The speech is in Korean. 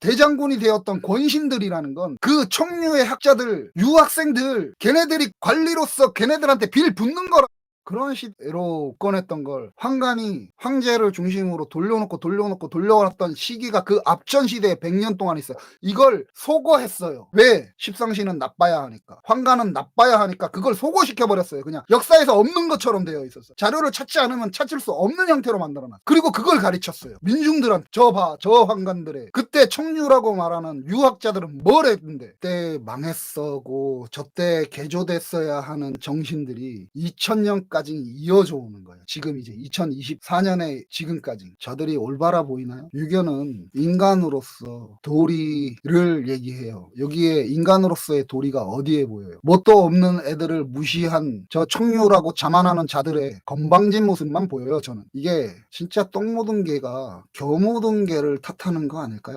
대장군이 되었던 권신들이라는 건그 청류의 학자들, 유학생들, 걔네들이 관리로서 걔네들한테 빌 붙는 거라. 그런 시대로 꺼냈던 걸 황간이 황제를 중심으로 돌려놓고 돌려놓고 돌려왔던 시기가 그 앞전 시대에 100년 동안 있어요. 이걸 소거했어요. 왜? 십상시는 나빠야 하니까. 황간은 나빠야 하니까 그걸 소거시켜버렸어요. 그냥 역사에서 없는 것처럼 되어 있었어. 자료를 찾지 않으면 찾을 수 없는 형태로 만들어놨어. 그리고 그걸 가르쳤어요. 민중들한테 저 봐, 저 황간들의 그때 청류라고 말하는 유학자들은 뭘 했는데 그때 망했어고 저때 개조됐어야 하는 정신들이 2000년까지 이어져 오는 거예요. 지금 이제 2024년에 지금까지 저들이 올바라 보이나요? 유교는 인간으로서 도리를 얘기해요. 여기에 인간으로서의 도리가 어디에 보여요? 뭣도 없는 애들을 무시한 저 청류라고 자만하는 자들의 건방진 모습만 보여요. 저는 이게 진짜 똥 묻은 개가 겨 묻은 개를 탓하는 거 아닐까요?